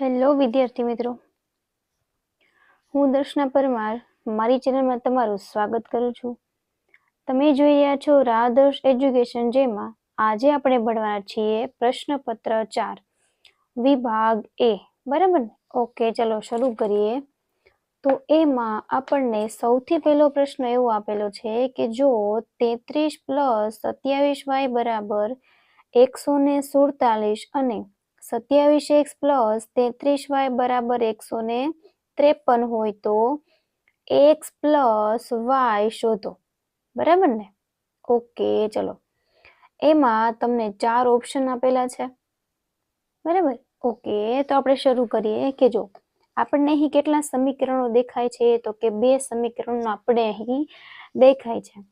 Hello વિદ્યાર્થી મિત્રો. હું દર્શના પરમાર. મારી ચેનલમાં તમારું સ્વાગત કરું છું. તમે જોઈ રહ્યા છો રાદર્શ એજ્યુકેશન જેમાં આજે આપણે ભણવાના છીએ પ્રશ્નપત્ર ચાર. વિભાગ એ. બરાબર ને? ઓકે, ચલો શરૂ કરીએ. તો એમાં આપણને સૌથી પહેલો પ્રશ્ન એવો આપેલો છે કે જો તેત્રીસ પ્લસ સત્યાવીસ વાય બરાબર એકસો ને સુડતાલીસ અને સત્યાવીસ એક્સ પ્લસ તેત્રીસ વાય બરાબર એકસો ને ત્રેપન હોય તો એક્સ પ્લસ વાય શોધો. બરાબર ને? ઓકે, ચલો. એમાં તમને ચાર ઓપ્શન આપેલા છે. બરાબર? ઓકે, તો આપણે શરૂ કરીએ કે જો, આપણને અહીં કેટલા સમીકરણો દેખાય છે? તો કે બે સમીકરણો આપણે અહીં દેખાય છે.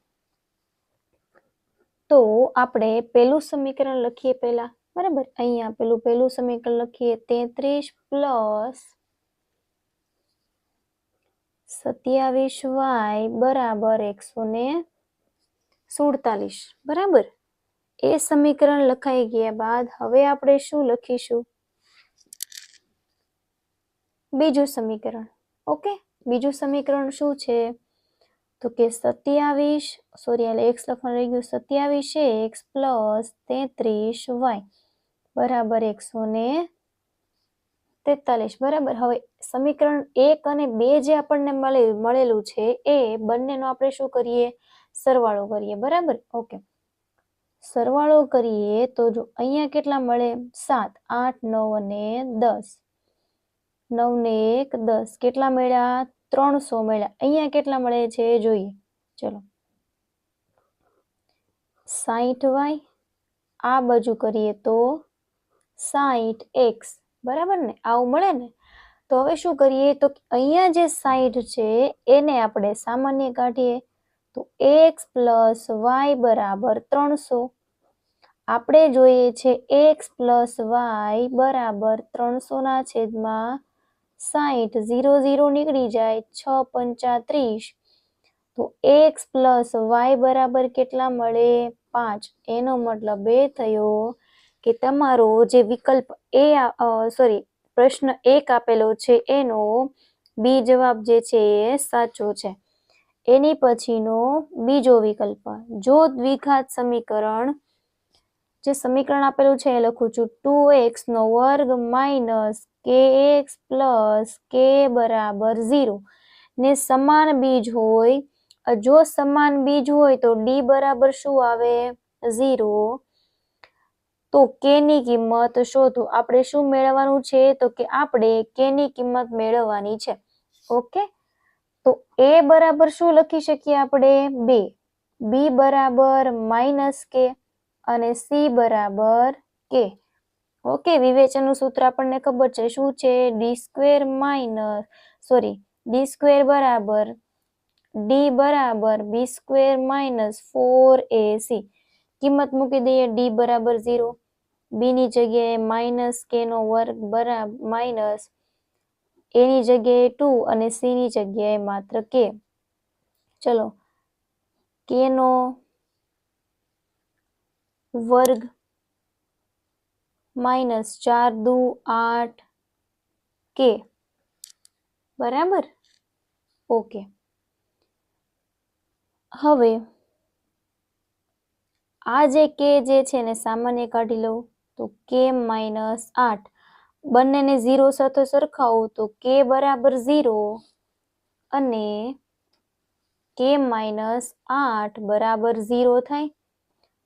તો આપણે પેલું સમીકરણ લખીએ પહેલા. બરાબર? અહીંયા પેલું પેલું સમીકરણ લખીએ, તેત્રીસ પ્લસ સત્યાવીસ વાય બરાબર એકસો ને સુડતાલીસ, બરાબર? એ સમીકરણ લખાઈ ગયા બાદ હવે આપણે શું લખીશું? બીજું સમીકરણ, ઓકે? બીજું સમીકરણ શું છે? તો કે સત્યાવીસ, સોરી એક્સ લખવાનું રહી ગયું, સત્યાવીસ એક્સ પ્લસ તેત્રીસ વાય. બરાબર એકસો ને તેતાલીસ. બરાબર. હવે સમીકરણ એક અને બે જે આપણને મળે, મળેલું છે એ બંનેનો આપણે શું કરીએ? સરવાળો કરીએ. બરાબર? ઓકે સરવાળો કરીએ તો જો અહીંયા કેટલા મળે? સાત. આઠ, નવ અને દસ. નવ ને એક, દસ. કેટલા મળ્યા? ત્રણસો મળ્યા. અહીંયા કેટલા મળે છે? જોઈએ. ચલો. સાહીઠ વાય આ બાજુ કરીએ તો સાહીઠ એક્સ. બરાબર ને? આવું મળે ને? તો હવે શું કરીએ? તો અહીંયા જે સાહીઠ છે, એને આપણે સામાન્ય કાઢીએ. તો એક્સ પ્લસ વાય બરાબર ત્રણસો. આપણે જોઈએ છે એક્સ પ્લસ વાય બરાબર ત્રણસોના છેદમાં સાહીઠ ઝીરો ઝીરો નીકળી જાય છ પંચાત્રીસ તો એક્સ પ્લસ વાય બરાબર કેટલા મળે? પાંચ. એનો મતલબ એ થયો કે તમારો જે વિકલ્પ એ સોરી પ્રશ્ન એક આપેલો છે, એનો બી જવાબ જે છે એ સાચો છે. એની પછીનો બીજો વિકલ્પ, જો દ્વિઘાત સમીકરણ, જે સમીકરણ આપેલું છે એ લખું છું, ટુ એક્સ નો વર્ગ માઇનસ કે એક્સ પ્લસ કે બરાબર ઝીરો. ને સમાન બીજ હોય, જો સમાન બીજ હોય તો ડી બરાબર શું આવે? ઝીરો. તો કે ની કિંમત શોધો. આપણે શું મેળવવાનું છે? તો કે આપણે કે ની કિંમત મેળવવાની છે. ઓકે? તો એ બરાબર શું લખી શકીએ આપણે? બે. બી બરાબર માઇનસ કે અને સી બરાબર કે. ઓકે? વિવેચનનું સૂત્ર આપણને ખબર છે. શું છે? D square minus, sorry, D square બરાબર, ડી બરાબર, B square minus four A C. કિંમત મૂકી દઈએ. ડી બરાબર ઝીરો. બી ની જગ્યાએ માઇનસ કેનો વર્ગ બરાબર માઇનસ એની જગ્યાએ ટુ અને સીની જગ્યાએ માત્ર કે. ચલો કેનો વર્ગ માઇનસ ચાર દુ આઠ કે. બરાબર? ઓકે. હવે આ જે કે જે છે ને સામાન્ય કાઢી લઉં. તો કે માઇનસ આઠ. બંનેને ઝીરો સાથે સરખાવું તો કે બરાબર ઝીરો અને કે માઇનસ આઠ બરાબર ઝીરો થાય.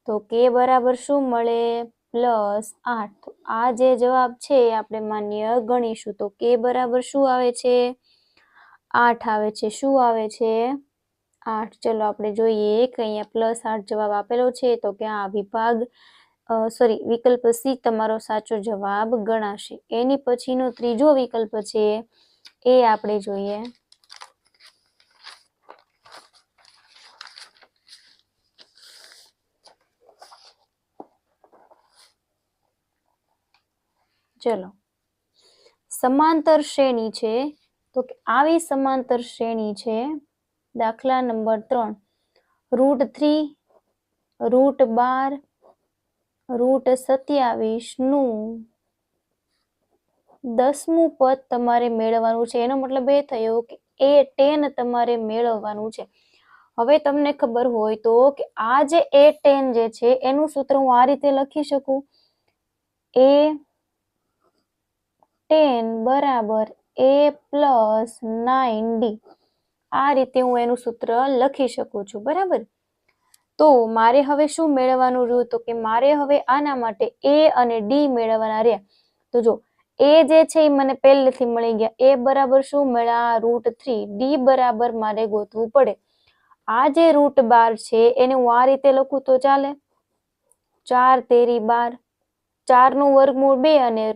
તો કે બરાબર શું મળે? પ્લસ આઠ. તો આ જે જવાબ છે એ આપણે માન્ય ગણીશું. તો કે બરાબર શું આવે છે? આઠ આવે છે. શું આવે છે? આઠ. ચલો આપણે જોઈએ કે અહીંયા પ્લસ આઠ જવાબ આપેલો છે તો કે આ વિભાગ સોરી વિકલ્પ સી તમારો સાચો જવાબ ગણાશે. એની પછીનો ત્રીજો વિકલ્પ છે, એ આપણે જોઈએ. ચલો. સમાંતર શ્રેણી છે. તો આવી સમાંતર શ્રેણી છે, દાખલા નંબર ત્રણ. રૂટ થ્રી, રૂટ બાર રૂટ સત્યાવીસનું દસમું પદ તમારે મેળવવાનું છે. એનો મતલબ એ થયો કે એ ટેન તમારે મેળવવાનું છે. હવે તમને ખબર હોય તો કે આ જે એ ટેન જે છે, એનું સૂત્ર હું આ રીતે લખી શકું? એ ટેન બરાબર એ પ્લસ નાઇન ડી. આ રીતે હું એનું સૂત્ર લખી શકું છું. બરાબર? તો મારે હવે શું મેળવવાનું રહ્યું? તો કે મારે હવે આના માટે એ અને ડી મેળવવાના રહ્યા. તો જો એ જે છે એ મને પહેલેથી મળી ગયા. એ બરાબર શું? મળ્યા રૂટ થ્રી ડી બરાબર મારે ગોતવું પડે. આ જે રૂટ બાર છે, એને હું આ રીતે લખું તો ચાલે? ચાર તેરી બાર. ચારનું વર્ગમૂળ બે અને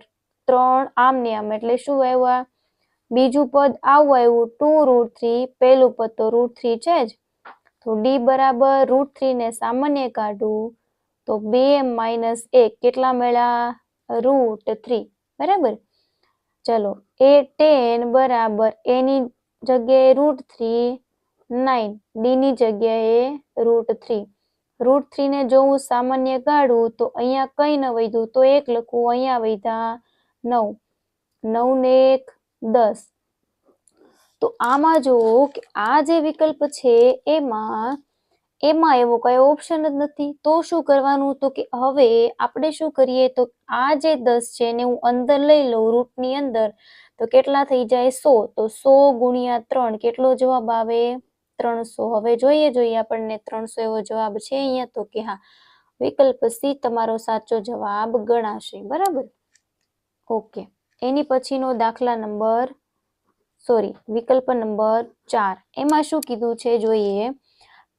ત્રણ આમ ને આમ. એટલે શું આવ્યું બીજું પદ આવું આવ્યું. ટુ રૂટ થ્રી પહેલું પદ તો રૂટ થ્રી છે જ. તો ડી બરાબર રૂટ થ્રી ને સામાન્ય કાઢું તો બે માઇનસ એક કેટલા મળ્યા? રૂટ થ્રી બરાબર? ચલો, એ ટેન બરાબર એની જગ્યાએ રૂટ થ્રી નાઇન ડીની જગ્યાએ રૂટ થ્રી રૂટ થ્રીને જો હું સામાન્ય કાઢું તો અહીંયા કંઈ ન વધ્યું તો એક લખું, અહીંયા વધ્યા નવ. નવ ને એક દસ. તો આમાં જો કે આ જે વિકલ્પ છે, એમાં એમાં એવો કયો ઓપ્શન જ નથી. તો શું કરવાનું? તો કે હવે આપણે શું કરીએ? તો આ જે દસ છે એને હું અંદર લઈ લઉં રૂટની અંદર. તો કેટલા થઈ જાય? સો. તો સો ગુણ્યા ત્રણ કેટલો જવાબ આવે? ત્રણસો. હવે જોઈએ જોઈએ આપણને ત્રણસો એવો જવાબ છે અહીંયા. તો કે હા, વિકલ્પ સી તમારો સાચો જવાબ ગણાશે. બરાબર? ઓકે. એની પછીનો દાખલા નંબર સોરી, વિકલ્પ નંબર ચાર. એમાં શું કીધું છે જોઈએ?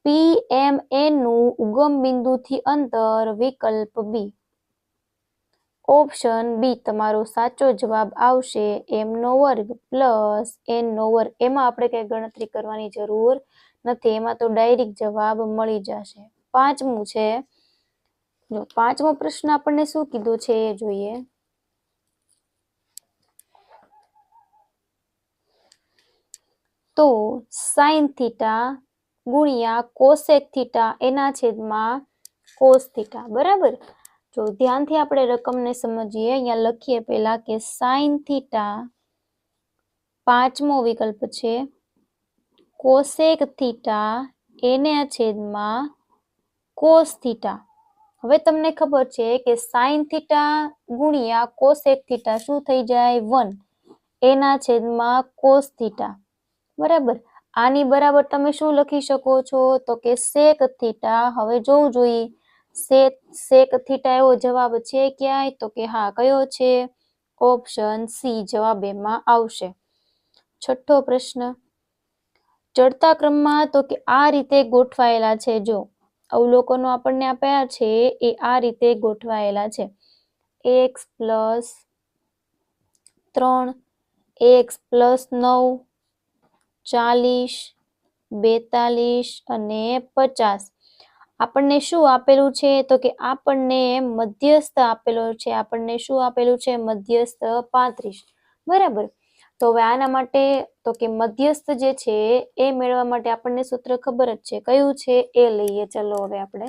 પી એમ એનું ઉગમ બિંદુથી અંતર વિકલ્પ બી ઓપ્શન બી તમારો સાચો જવાબ આવશે એમનો વર્ગ પ્લસ એનનો વર્ગ. એમાં આપણે કંઈ ગણતરી કરવાની જરૂર નથી, એમાં તો ડાયરેક્ટ જવાબ મળી જશે. પાંચમું છે, જો પાંચમો પ્રશ્ન આપણને શું કીધું છે એ જોઈએ? તો સાઇન થીટા ગુણ્યા કોસેક થીટા એના છેદમાં કોસ થીટા, બરાબર? જો ધ્યાનથી આપણે રકમને સમજીએ, અહીંયા લખીએ પહેલાં કે સાઇન થીટા પાંચમો વિકલ્પ છે. કોસેક થીટા એના છેદમાં કોસ થીટા. હવે તમને ખબર છે કે સાઇન થીટા ગુણ્યા કોસેક થીટા શું થઈ જાય? વન. એના છેદમાં કોસ થીટા. બરાબર. આની બરાબર તમે શું લખી શકો છો? તો કે સેક થીટા હવે જોવું જોઈએ. સેક સેક થીટા એવો જવાબ છે ક્યાંય? તો કે હા, કયો છે? ઓપ્શન સી જવાબ એમાં આવશે. છઠ્ઠો પ્રશ્ન. ચડતા ક્રમમાં તો કે આ રીતે ગોઠવાયેલા છે. જો અવલોકનો આપણને આપ્યા છે, એ આ રીતે ગોઠવાયેલા છે. એક્સ પ્લસ ત્રણ એક્સ પ્લસ નવ ચાલીસ, બેતાલીસ અને પચાસ. આપણને શું આપેલું છે? તો કે આપણને મધ્યસ્થ આપેલો છે. આપણને શું આપેલું છે? મધ્યસ્થ પાંત્રીસ. બરાબર? તો હવે આના માટે, તો કે મધ્યસ્થ જે છે, એ મેળવવા માટે આપણને સૂત્ર ખબર જ છે. કયું છે? એ લઈએ. ચલો હવે આપણે.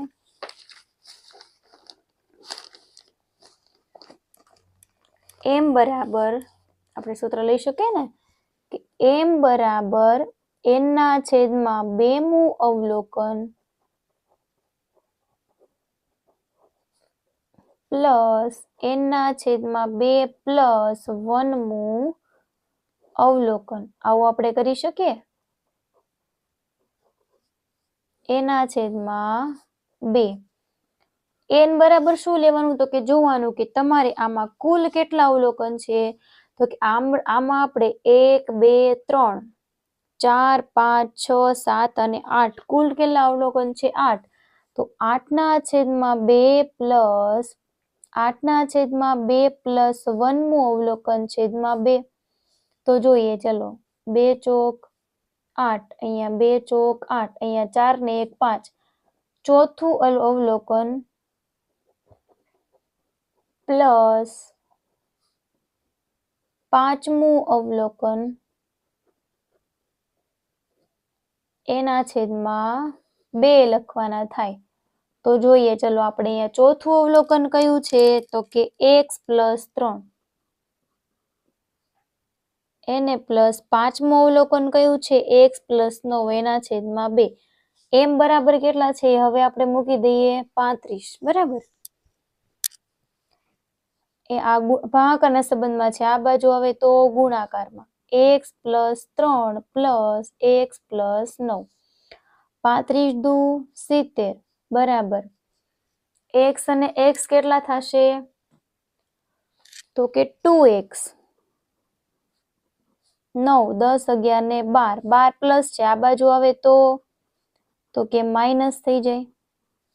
એમ બરાબર. આપણે સૂત્ર લઈ શકીએ ને? એમ બરાબર એનના છેદમાં બેમું અવલોકન પ્લસ એનના છેદમાં બે પ્લસ વનમું અવલોકન. આવું આપણે કરી શકીએ? એના છેદમાં બે. એન બરાબર શું લેવાનું? તો કે જોવાનું કે તમારે આમાં કુલ કેટલા અવલોકન છે? તો કે આમ, આમાં આપણે એક, બે, ત્રણ, ચાર, પાંચ, છ, સાત અને આઠ. કુલ કેટલા અવલોકન છે? આઠ. તો આઠના છેદમાં બે પ્લસ, આઠના છેદમાં બે પ્લસ વનમું અવલોકન છેદમાં બે. તો જોઈએ, ચલો. બે ચોક આઠ, અહીંયા બે ચોક આઠ, અહીંયા ચાર ને એક પાંચ. ચોથું અવલોકન પ્લસ પાંચમું અવલોકન એના છેદમાં બે લખવાના થાય. તો જોઈએ, ચલો આપણે અહીંયા ચોથું અવલોકન કયું છે? તો કે એક્સ પ્લસ ત્રણ. એને પ્લસ પાંચમું અવલોકન કયું છે? એક્સ પ્લસ નવ, એના છેદમાં બે. એમ બરાબર કેટલા છે? હવે આપણે મૂકી દઈએ પાંત્રીસ. બરાબર? એ આ ભાગાકારના સંબંધમાં છે. આ બાજુ આવે તો ગુણાકારમાં. એક્સ પ્લસ ત્રણ પ્લસ એક્સ પ્લસ નવ. પાંત્રીસ દુ સિત્તેર. બરાબર. એક્સ અને એક્સ કેટલા થશે? તો કે ટુ એક્સ નવ, દસ, અગિયાર ને બાર. બાર પ્લસ છે. આ બાજુ આવે તો તો કે માઇનસ થઈ જાય.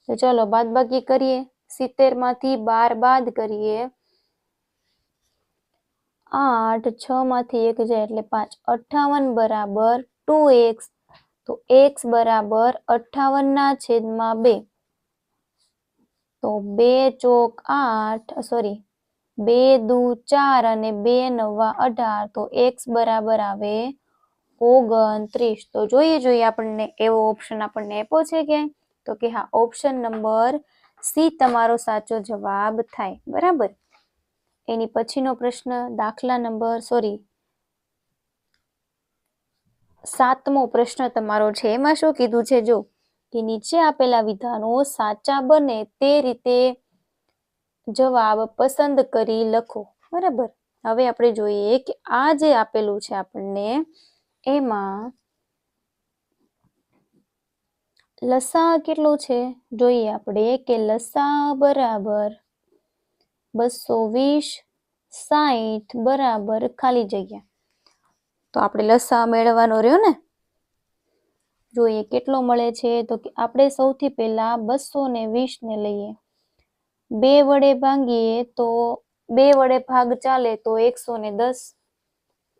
તો ચલો, બાદબાકી કરીએ. સિત્તેરમાંથી બાર બાદ કરીએ. આઠ, છ માંથી એક જાય એટલે પાંચ. અઠ્ઠાવન બરાબર ટુ એક્સ. તો એક્સ બરાબર અઠ્ઠાવનના છેદમાં બે. તો બે ચોક આઠ, સોરી, બે દુ ચાર અને બે નવા અઢાર. તો એક્સ બરાબર આવે ઓગણત્રીસ. તો જોઈએ જોઈએ આપણને એવો ઓપ્શન આપણને આપ્યો છે કે તો કે હા ઓપ્શન નંબર સી તમારો સાચો જવાબ થાય. બરાબર? એની પછીનો પ્રશ્ન દાખલા નંબર સોરી સાતમો પ્રશ્ન તમારો છે. એમાં શું કીધું છે? જો કે નીચે આપેલા વિધાનો સાચા બને તે રીતે જવાબ પસંદ કરી લખો. બરાબર? હવે આપણે જોઈએ કે આ જે આપેલું છે આપણને, એમાં લસા કેટલો છે? જોઈએ આપણે કે લસા બરાબર બસો વીસ સાહીઠ બરાબર ખાલી જગ્યા. તો આપણે લસા મેળવવાનો રહ્યો ને? જોઈએ કેટલો મળે છે તો આપણે સૌથી પહેલા બસો ને વીસ ને લઈએ. બે વડે ભાંગીએ તો બે વડે ભાગ ચાલે તો એકસો ને દસ.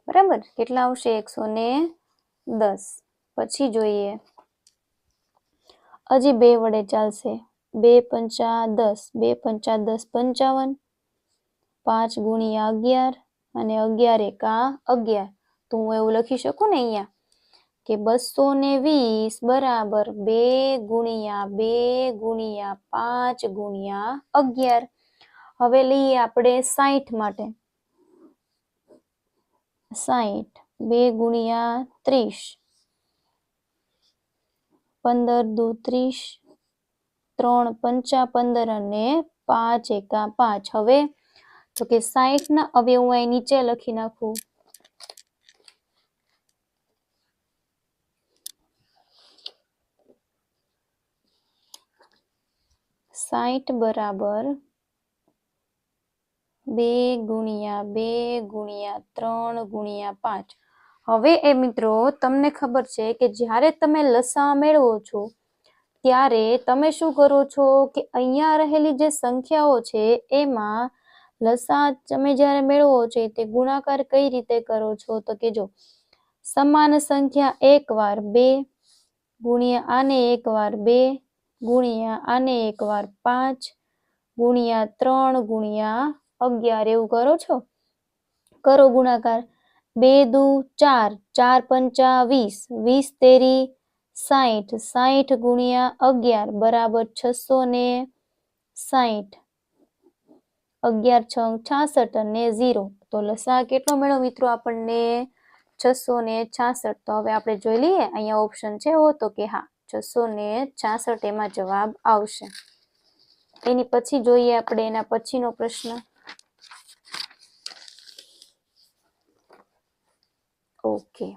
બરાબર? કેટલા આવશે? એકસો ને દસ. પછી જોઈએ. હજી બે વડે ચાલશે. બે પંચા દસ. બે પંચા દસ પંચાવન. પાંચ ગુણ્યા અગિયાર અને અગિયાર એકા અગિયાર. તો હું એવું લખી શકું ને અહીંયા? કે બસો ને વીસ બરાબર બે ગુણ્યા બે ગુણ્યા પાંચ ગુણ્યા અગિયાર. હવે લઈએ આપણે સાહીઠ માટે. સાહીઠ બે ગુણ્યા ત્રીસ. પંદર દુ ત્રીસ, ત્રણ પંચા પંદર અને પાંચ એકા પાંચ. હવે તો કે સાહીઠ ના હવે હું અહીં નીચે લખી નાખું. સાહીઠ બરાબર બે ગુણ્યા બે ગુણ્યા ત્રણ ગુણ્યા પાંચ. હવે એ મિત્રો તમને ખબર છે કે જ્યારે તમે લસા મેળવો છો, ત્યારે તમે શું કરો છો કે અહીંયા રહેલી જે સંખ્યાઓ છે, એમાં લસા તમે જ્યારે મેળવો છો તે ગુણાકાર કઈ રીતે કરો છો? તો કે જો, સમાન સંખ્યા એક વાર બે ગુણ્યા આને એક વાર બે ગુણ્યા આને એક વાર પાંચ ગુણ્યા ત્રણ ગુણ્યા અગિયાર, એવું કરો છો? કરો ગુણાકાર. બે દુ ચાર ચાર પંચા વીસ વીસ તેરી સાઠ સાઠ ગુણ્યા અગિયાર, બરાબર છસો ને સાહીઠ અગિયાર છ, છાસઠ અને ઝીરો. તો લસા, કેટલો મેળો મિત્રો આપણને? છસો ને છાસઠ. તો હવે આપણે જોઈ લઈએ. અહીંયા ઓપ્શન છે હો તો કે હા, છસો ને છાસઠ એમાં જવાબ આવશે. એની પછી જોઈએ આપણે એના પછીનો પ્રશ્ન. ઓકે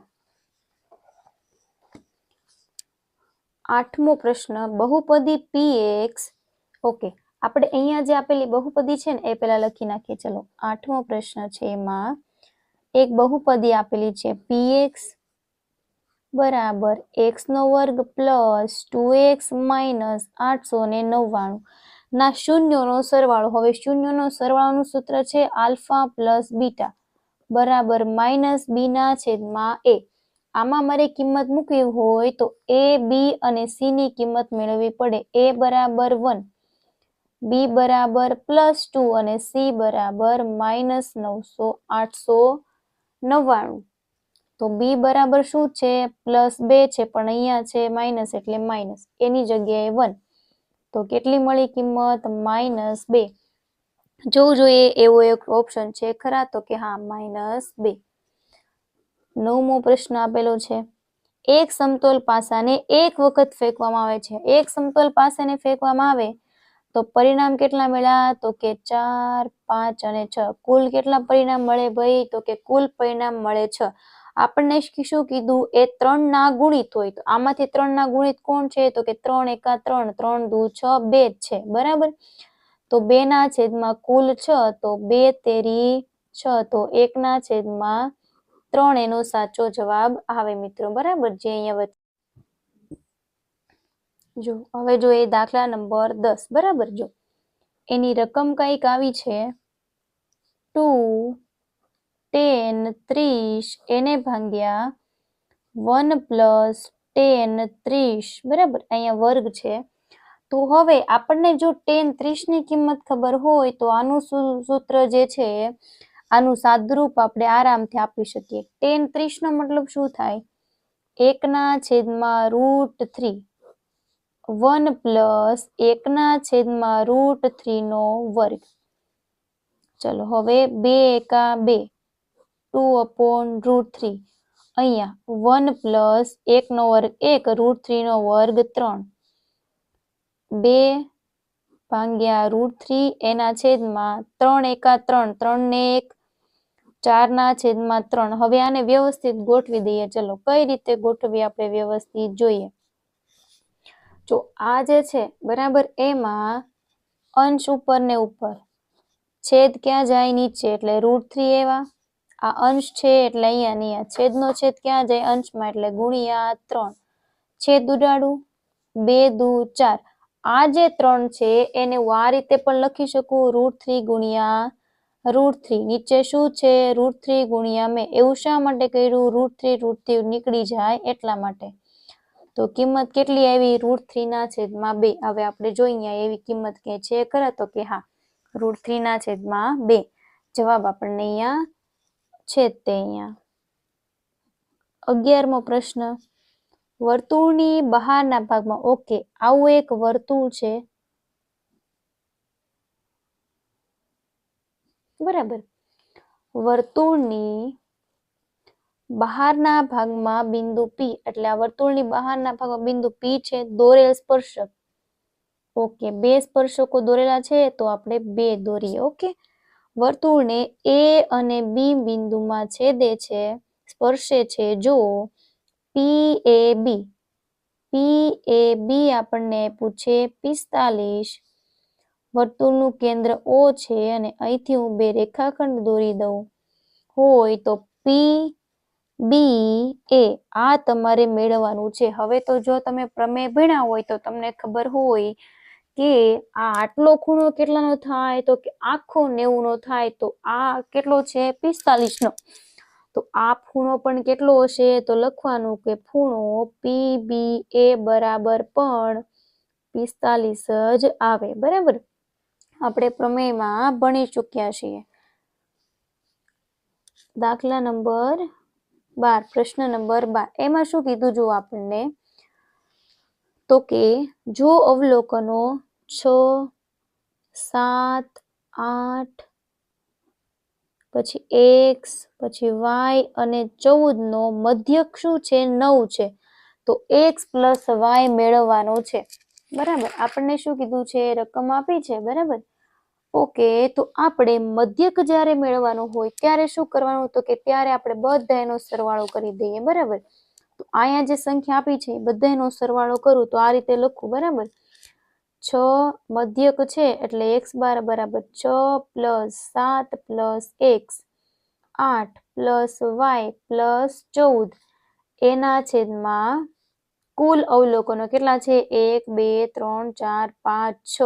આઠમો પ્રશ્ન, બહુપદી પી એક્સ ઓકે આપણે અહીંયા જે આપેલી બહુપદી છે ને, એ પહેલા લખી નાખીએ. ચલો, આઠમો પ્રશ્ન છે એમાં એક બહુપદી આપેલી છે. px બરાબર x નો વર્ગ પ્લસ ટુ એક્સ માઇનસ આઠસો ને નવ્વાણું. ના, શૂન્યનો સરવાળો. હવે શૂન્યનો સરવાળોનું સૂત્ર છે આલ્ફા પ્લસ બીટા. બરાબર માઇનસ બી ના છેદમાં એ. આમાં મારે કિંમત મૂકવી હોય તો એ બી અને સી ની કિંમત મેળવવી પડે. એ બરાબર વન. બી બરાબર પ્લસ ટુ અને સી બરાબર માઇનસ નવસો આઠસો નવ્વાણું. તો બી બરાબર શું છે? પ્લસ બે છે, પણ અહીંયા છે માઇનસ એટલે માઇનસ એની જગ્યાએ વન તો કેટલી મળી કિંમત? માઇનસ બે. જોવું જોઈએ એવો એક ઓપ્શન છે ખરા, તો કે હા માઇનસ બે. નવમો પ્રશ્ન આપેલો છે. એક સમતોલ પાસાને એક વખત ફેંકવામાં આવે છે. એક સમતોલ પાસાને ફેંકવામાં આવે તો પરિણામ કેટલા મળ્યા? તો કે ચાર, પાંચ અને છ. કુલ કેટલા પરિણામ મળે ભાઈ? તો કે કુલ પરિણામ મળે છ. આપણને શું કીધું, એ ત્રણ ના ગુણિત હોય. તો આમાંથી ત્રણ ના ગુણિત કોણ છે? તો કે ત્રણ એકા ત્રણ. ત્રણ દુ છ, બે જ છે. બરાબર? તો બે ના છેદમાં કુલ છ, તો બે તેરી છ. તો એક ના છેદમાં ત્રણ. એનો સાચો જવાબ આવે મિત્રો. બરાબર? જે અહીંયા જો, હવે જો એ દાખલા નંબર દસ, બરાબર જો. એની રકમ કંઈક આવી છે. ટુ, ટેન, ત્રીસ, એને ભાંગ્યા વન પ્લસ ટેન, ત્રીસ, બરાબર? અહીંયા વર્ગ છે. તો હવે આપણને જો ટેન, ત્રીસની કિંમત ખબર હોય, તો આનું સૂત્ર જે છે, આનું સાદરૂપ આપણે આરામથી આપી શકીએ. ટેન, ત્રીસનો મતલબ શું થાય? એકના છેદમાં રૂટ થ્રી. વન પ્લસ એકના છેદમાં રૂટ થ્રીનો વર્ગ. ચલો, હવે બે એકા બે, ટુ અપોન રૂટ થ્રી. અહીંયા વન પ્લસ એકનો વર્ગ એક, રૂટ થ્રીનો વર્ગ ત્રણ. બે ભાંગ્યા રૂટ થ્રી, એના છેદમાં ત્રણ એકા ત્રણ, ત્રણને એક, ચારના છેદમાં ત્રણ. હવે આને વ્યવસ્થિત ગોઠવી દઈએ. ચલો, કઈ રીતે ગોઠવી આપણે વ્યવસ્થિત જોઈએ? જો આ જે છે, બરાબર એમાં અંશ ઉપર ને ઉપર. છેદ ક્યાં જાય? નીચે. એટલે રૂટ થ્રી એવા. આ અંશ છે એટલે અહીંયા અહીંયા. છેદનો છેદ ક્યાં જાય? અંશમાં. એટલે ગુણ્યા ત્રણ. છેદ ઉડાડું. બે દુ ચાર. આ જે ત્રણ છે, એને હું આ રીતે પણ લખી શકું. રૂટ થ્રી ગુણ્યા રૂટ થ્રી નીચે શું છે? રૂટ થ્રી ગુણ્યા મેં. એવું શા માટે કર્યું? રૂટ થ્રી રૂટ થ્રી નીકળી જાય એટલા માટે. તો કિંમત કેટલી આવી? રૂટ થ્રી ના છેદમાં બે. હવે આપણે જોઈએ એવી કિંમત કે છે? ખરા તો કે હા રૂટ થ્રી ના છેદમાં બે. જવાબ આપણને અહીંયા છે તે અહીંયા. અગિયારમો પ્રશ્ન. વર્તુળની બહારના ભાગમાં ઓકે આવું એક વર્તુળ છે. બરાબર. વર્તુળની બહારના ભાગમાં બિંદુ પી એટલે આ વર્તુળની બહારના ભાગમાં બિંદુ પી છે, દોરેલ સ્પર્શક. ઓકે બે સ્પર્શકો દોરેલા છે, તો આપણે બે દોરીએ ઓકે વર્તુળને એ અને બી બિંદુમાં છેદે છે, સ્પર્શે છે, જો પી એ બી પી એ બી આપણને પૂછે પિસ્તાલીસ. વર્તુળનું કેન્દ્ર ઓ છે, અને અહીંથી હું બે રેખાખંડ દોરી દઉં. હોય તો પી બી એ આ તમારે મેળવવાનું છે. હવે તો જો તમે પ્રમેય ભણ્યા હોય તો તમને ખબર હોય કે આ આટલો ખૂણો કેટલાનો થાય, તો કે આખો નેવું નો થાય, તો આ કેટલો છે? પિસ્તાલીસ નો તો આ ખૂણો પણ કેટલો હશે? તો લખવાનું કે ખૂણો પી બી એ બરાબર પણ પિસ્તાલીસ જ આવે. બરાબર? આપણે પ્રમેયમાં ભણી ચૂક્યા છીએ. દાખલા નંબર બાર, પ્રશ્ન નંબર બાર. એમાં શું કીધું જો આપણને? તો કે જો અવલોકનો છ, સાત, આઠ, પછી એક્સ પછી વાય અને ચૌદ નો મધ્યક શું છે? નવ છે. તો એક્સ પ્લસ વાય મેળવવાનો છે. બરાબર? આપણને શું કીધું છે? રકમ આપી છે? બરાબર? ઓકે, તો આપણે મધ્યક જ્યારે મેળવવાનું હોય, ત્યારે શું કરવાનું? તો કે ત્યારે આપણે બધા એનો સરવાળો કરી દઈએ, બરાબર? તો અહીંયા જે સંખ્યા આપી છે બધા એનો સરવાળો કરું તો આ રીતે લખું, બરાબર? છ મધ્યક છે એટલે એક્સ બાર બરાબર છ પ્લસ સાત પ્લસ એક્સ, આઠ પ્લસ વાય પ્લસ ચૌદ. એના છેદમાં કુલ અવલોકનો કેટલા છે? એક, બે, ત્રણ, ચાર, પાંચ, છ.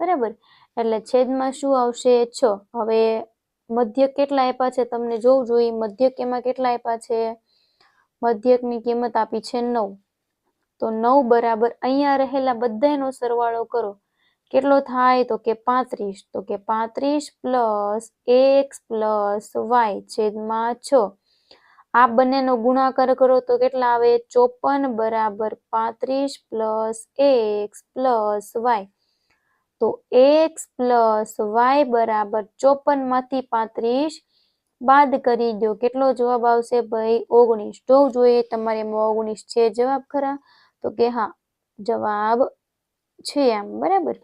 બરાબર? એટલે છેદમાં શું આવશે? છ. હવે મધ્યક કેટલા આપ્યા છે? તમને જોવું જોઈએ, મધ્યક એમાં કેટલા આપ્યા છે? મધ્યકની કિંમત આપી છે નવ. તો નવ બરાબર અહીંયા રહેલા બધાનો સરવાળો કરો. કેટલો થાય? તો કે પાંત્રીસ. તો કે પાંત્રીસ પ્લસ એક્સ પ્લસ વાય છેદમાં છ. આ બંનેનો ગુણાકાર કરો તો કેટલા આવે? ચોપન બરાબર પાંત્રીસ પ્લસ એક્સ પ્લસ વાય. તો એક્સ પ્લસ વાય બરાબર ચોપનમાંથી પાંત્રીસ બાદ કરી દો. કેટલો જવાબ આવશે ભાઈ? ઓગણીસ. જોવું જોઈએ તમારે એમાં ઓગણીસ છે જવાબ ખરા? તો કે હા, જવાબ છે આમ બરાબર?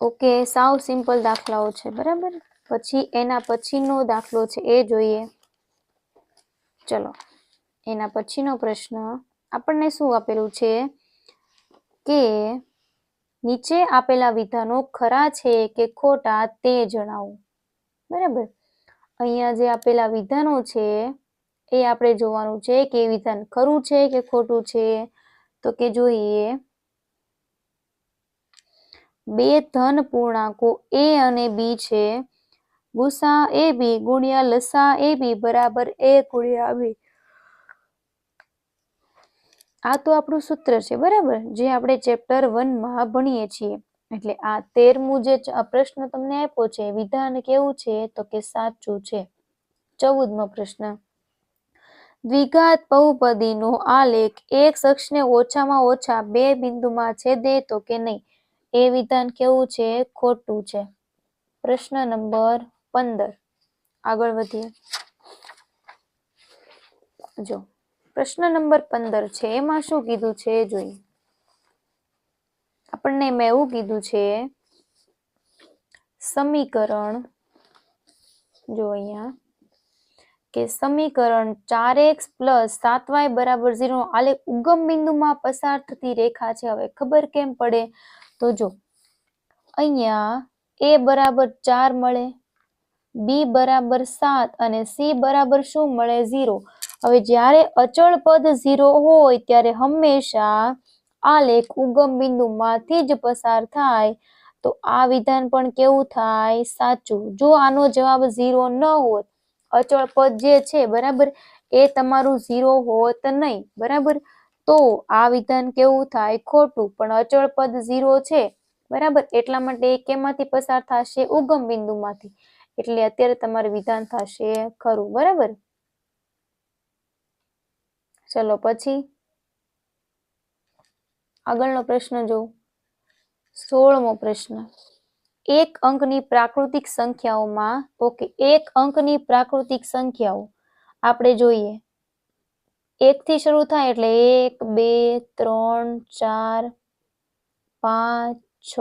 ઓકે, સાવ સિમ્પલ દાખલાઓ છે, બરાબર? પછી એના પછીનો દાખલો છે, એ જોઈએ. ચલો, એના પછીનો પ્રશ્ન. આપણને શું આપેલું છે? કે નીચે આપેલા વિધાનો ખરા છે કે ખોટા તે જણાવો. બરાબર? અહીંયા જે આપેલા વિધાનો છે, એ આપણે જોવાનું છે કે વિધાન ખરું છે કે ખોટું છે? તો કે જોઈએ, બે ધન પૂર્ણાંકો એ અને બી છે. ગુસા એ બી ગુણ્યા લસા એ બી બરાબર એ ગુણ્યા બી. આ તો આપણું સૂત્ર છે, બરાબર? જે આપણે ચેપ્ટર વનમાં ભણીએ છીએ. એટલે આ તેરમું જે પ્રશ્ન તમને આપ્યો છે, વિધાન કેવું છે? તો કે સાચું છે. ચૌદમો પ્રશ્ન. દ્વિઘાત બહુપદીનો આલેખ એક શખ્સને ઓછામાં ઓછા બે બિંદુમાં છેદે તો કે નહીં? એ વિધાન કેવું છે? ખોટું છે. પ્રશ્ન નંબર પંદર. આગળ વધીએ. જો પ્રશ્ન નંબર પંદર છે. એમાં શું કીધું છે? જોઈએ. આપણને એમાં કીધું છે, સમીકરણ જો અહીંયા, કે સમીકરણ ચાર એક્સ પ્લસ સાત વાય બરાબર ઝીરો, આલે ઉગમ બિંદુમાં પસાર થતી રેખા છે. હવે ખબર કેમ પડે? તો જો, અહીંયા એ બરાબર ચાર મળે, બી બરાબર સાત અને સી બરાબર શું મળે? ઝીરો. હવે જ્યારે અચળ પદ ઝીરો હોય ત્યારે હંમેશા આલેખ ઉગમ બિંદુમાંથી જ પસાર થાય. તો આ વિધાન પણ કેવું થાય? સાચું. જો આનો જવાબ ઝીરો ન હોત, અચળ પદ જે છે, બરાબર, એ તમારું ઝીરો હોત નહીં, બરાબર? તો આ વિધાન કેવું થાય? ખોટું. પણ અચળ પદ ઝીરો છે, બરાબર? એટલા માટે એ કેમાંથી પસાર થશે? ઉગમ બિંદુમાંથી. એટલે અત્યારે તમારું વિધાન થશે ખરું, બરાબર? ચલો પછી આગળનો પ્રશ્ન જોઉં સોળમો પ્રશ્ન. એક અંકની પ્રાકૃતિક સંખ્યાઓમાં ઓકે એક અંકની પ્રાકૃતિક સંખ્યાઓ, આપણે જોઈએ. એકથી શરૂ થાય એટલે એક, બે, ત્રણ, ચાર, પાંચ, છ,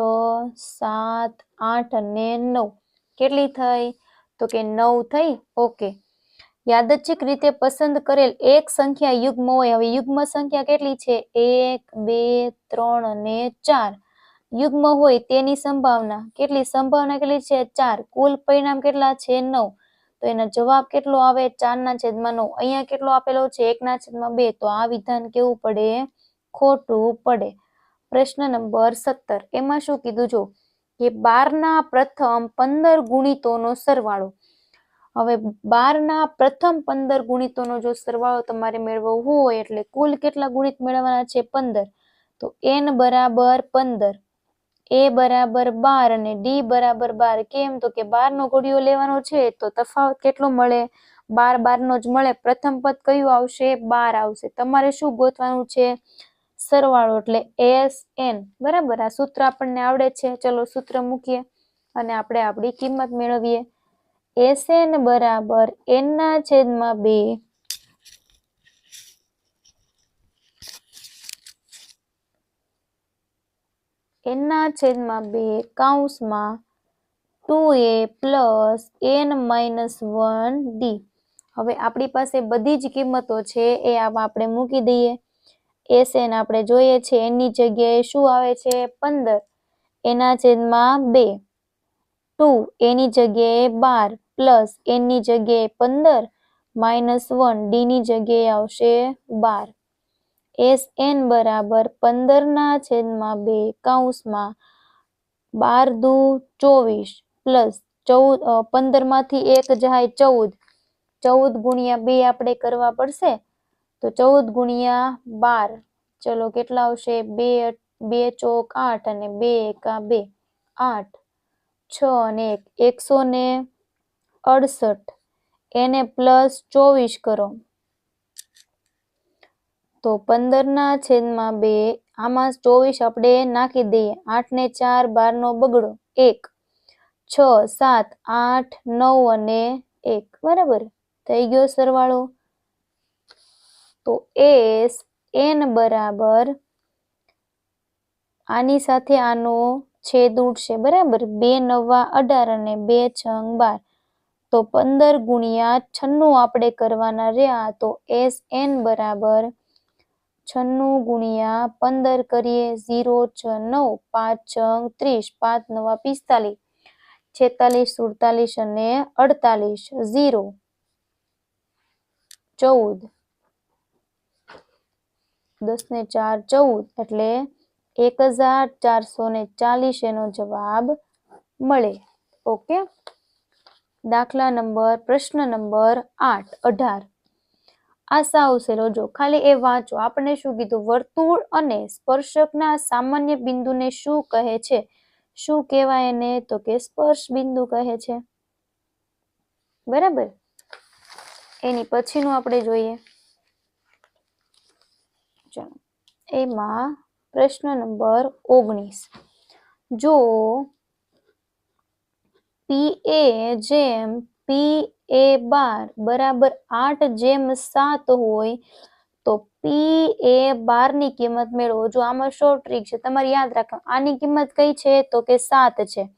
સાત, આઠ અને નવ. કેટલી થઈ? તો કે નવ થઈ? ઓકે. યાદચ્છિક રીતે પસંદ કરેલ એક સંખ્યા યુગ્મ હોય. હવે યુગ્મ સંખ્યા કેટલી છે? એક, બે, ત્રણ અને ચાર. યુગ્મ હોય તેની સંભાવના કેટલી? સંભાવના કેટલી છે? ચાર. કુલ પરિણામ કેટલા છે? નવ. તો એનો જવાબ કેટલો આવે? ચારના છેદમાં નવ. અહીંયા કેટલો આપેલો છે? એકના છેદમાં બે. તો આ વિધાન કેવું પડે? ખોટું પડે. પ્રશ્ન નંબર સત્તર. એમાં શું કીધું? જો કે બારના પ્રથમ પંદર ગુણિતોનો સરવાળો. હવે બારના પ્રથમ પંદર ગુણિતોનો જો સરવાળો તમારે મેળવવો હોય એટલે કુલ કેટલા ગુણિત મેળવવાના છે? પંદર. તો એન બરાબર પંદર. એ બરાબર બાર અને ડી બરાબર બાર. કેમ? તો કે બાર નો ઘોડિયો લેવાનો છે તો તફાવત કેટલો મળે? બાર બાર નો જ મળે. પ્રથમ પદ કયું આવશે? બાર આવશે. તમારે શું ગોતવાનું છે? સરવાળો એટલે એસ એન. બરાબર? આ સૂત્ર આપણને આવડે છે. ચલો સૂત્ર મૂકીએ અને આપણે આપણી કિંમત મેળવીએ. એસ એન બરાબર એનના છેદમાં બે. એનના છેદમાં બે કાઉસમાં two A plus N minus one D. હવે આપણી પાસે બધી જ કિંમતો છે, એ આપણે મૂકી દઈએ. એસ એન આપણે જોઈએ છે એની જગ્યાએ શું આવે છે? પંદર. એના છેદમાં બે. ટુ એની જગ્યાએ બાર પ્લસ એની જગ્યાએ પંદર માઇનસ વન ડીની જગ્યાએ આવશે બાર. એસ એન બરાબર પંદરના છેદમાં બે કૌંસમાં બાર દુ ચોવીસ પ્લસ ચૌદ પંદરમાંથી એક જાય ચૌદ. ચૌદ ગુણ્યા બે આપણે કરવા પડશે તો ચૌદ ગુણ્યા બાર. ચલો કેટલા આવશે? બે બે ચોક આઠ અને બે એકા બે. આઠ. છ અને એક એકસો ને અડસઠ. એને પ્લસ ચોવીસ કરો. તો પંદરના છેદમાં બે, આમાં ચોવીસ આપણે નાખી દઈએ. આઠ ને ચાર, બારનો બગડો. એક, છ, સાત, આઠ, નવ અને એક. બરાબર? થઈ ગયો સરવાળો? તો એસ એન બરાબર આની સાથે આનો છેદ ઉડશે, બરાબર? બે નવા અઢાર અને બે છંગ બાર તો પંદર ગુણ્યા છન્નું આપણે કરવાના રહ્યા, તો એસ એન બરાબર છન્નું ગુણ્યા પંદર કરીએ ઝીરો છ નવ, પાંચ છંગ ત્રીસ, પાંચ નવા પિસ્તાલીસ, છેતાલીસ, સુડતાલીસ અને અડતાલીસ, ઝીરો. ચૌદ. દસ ને ચાર ચૌદ, એટલે એક હજાર ચારસો ને ચાલીસ એનો જવાબ મળે. ઓકે? દાખલા નંબર, પ્રશ્ન નંબર આઠ, અઢાર. આ સાવ સહેલો જો, ખાલી એ વાંચો. આપણે શું કીધું? વર્તુળ અને સ્પર્શકના સામાન્ય બિંદુને શું કહે છે? શું કહેવાય એને? તો કે સ્પર્શ બિંદુ કહે છે. બરાબર? એની પછીનું આપણે જોઈએ. ચલો. એમાં પ્રશ્ન નંબર ઓગણીસ. જો પી એ જેમ પી એ બાર બરાબર આઠ જેમ સાત હોય, તો પી એ બારની કિંમત મેળવો. જો આમાં શોર્ટ ટ્રીક છે? તમારે યાદ રાખવા આની કિંમત કઈ છે? તો કે સાત છે.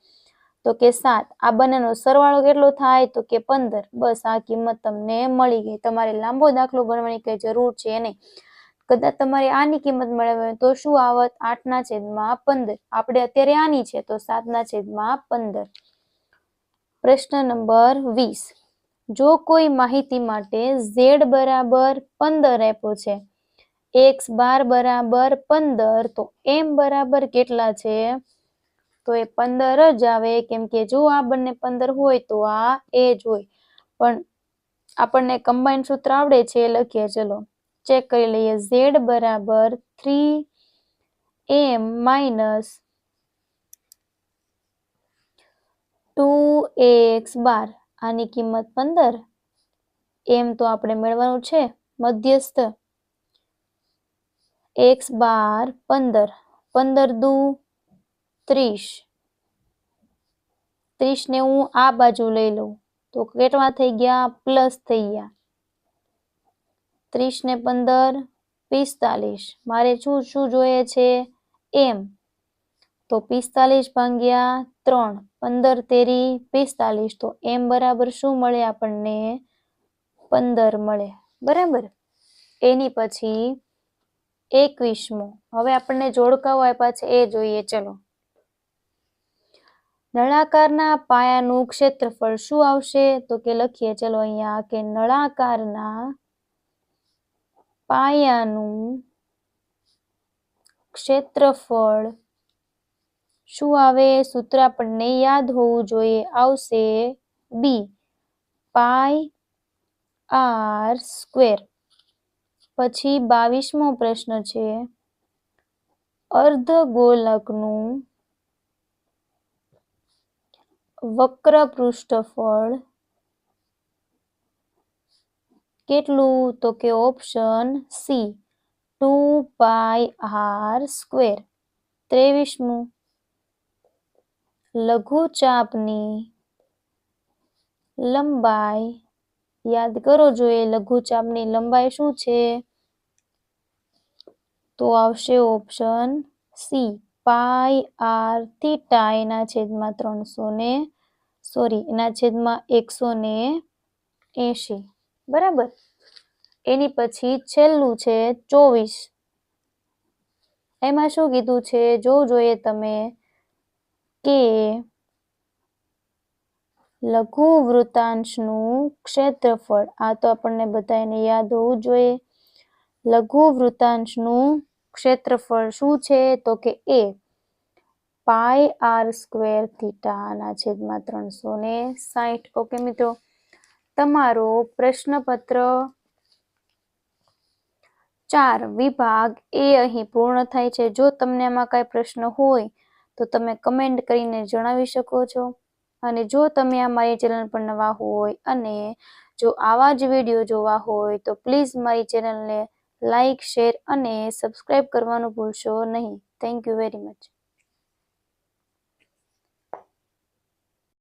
તો કે સાત. આ બંનેનો સરવાળો કેટલો થાય? તો કે પંદર. બસ આ કિંમત તમને મળી ગઈ. તમારે લાંબો દાખલો ગણવાની કઈ જરૂર છે નહીં. કદાચ તમારે આની કિંમત મેળવવી તો શું આવત? આઠના છેદમાં પંદર. આપણે અત્યારે આની છે તો સાતના છેદમાં પંદર. પ્રશ્ન નંબર વીસ. જો કોઈ માહિતી માટે ઝેડ બરાબર પંદર એપો છે, એક્સ બાર બરાબર પંદર, તો એમ બરાબર કેટલા છે? તો એ પંદર જ આવે. કેમ કે જો આ બંને પંદર હોય તો આ એ જ હોય. પણ આપણને કમ્બાઈન સૂત્ર આવડે છે એ લખીએ. ચલો. ચેક કરી લઈએ. ઝેડ બરાબર three M minus two X બાર આની કિંમત પંદર. એમ તો આપણે મેળવવાનું છે મધ્યસ્થ. એક્સ બાર પંદર. પંદર દુ ત્રીસ. ત્રીસને હું આ બાજુ લઈ લઉં. તો કેટલા થઈ ગયા? પ્લસ થઈ ગયા. ત્રીસ ને પંદર, પિસ્તાલીસ. મારે શું શું જોઈએ છે? એમ. તો પિસ્તાલીસ ભાગ્યા ત્રણ, પંદર તેરી પિસ્તાલીસ. તો એમ બરાબર શું મળે આપણને? પંદર મળે. બરાબર? એની પછી એકવીસમો. હવે આપણને જોડકાઓ આપ્યા છે, એ જોઈએ. ચલો. નળાકારના પાયાનું ક્ષેત્રફળ શું આવશે? તો કે લખીએ. ચલો અહીંયા કે નળાકારના પાયાનું ક્ષેત્રફળ શું આવે? સૂત્ર આપણને યાદ હોવું જોઈએ. આવશે બી પાય આર સ્ક્વેર. પછી બાવીસમો પ્રશ્ન છે. અર્ધ ગોલકનું વક્ર પૃષ્ઠફળ કેટલું? તો કે option C, two pi R square. ત્રેવીસમું. લઘુચાપની લંબાઈ, યાદ કરો જોઈએ લઘુચાપની લંબાઈ શું છે? તો આવશે option C pi R theta. એના છેદમાં ત્રણસો ને, સોરી, એના છેદમાં એકસો ને એંશી. બરાબર? એની પછી છેલ્લું છે ચોવીસ. એમાં શું કીધું છે? જો જોઈએ તમે કે લઘુ વૃતાંશનું ક્ષેત્રફળ, આ તો આપણને બધાને યાદ હોવું જોઈએ. લઘુ વૃતાંશનું ક્ષેત્રફળ શું છે? તો કે એ પાય આર સ્ક્વેર થીટાના છેદમાં ત્રણસો ને સાહીઠ ઓકે મિત્રો તમારો પ્રશ્નપત્ર ચાર વિભાગ એ અહીં પૂર્ણ થાય છે. જો તમને આમાં કાંઈ પ્રશ્ન હોય, તો તમે કમેન્ટ કરીને જણાવી શકો છો. અને જો તમે આ મારી ચેનલ પર નવા હોય અને જો આવા જ વીડિયો જોવા હોય, તો પ્લીઝ મારી ચેનલને લાઇક શેર અને સબસ્ક્રાઈબ કરવાનું ભૂલશો નહીં. Thank you very much.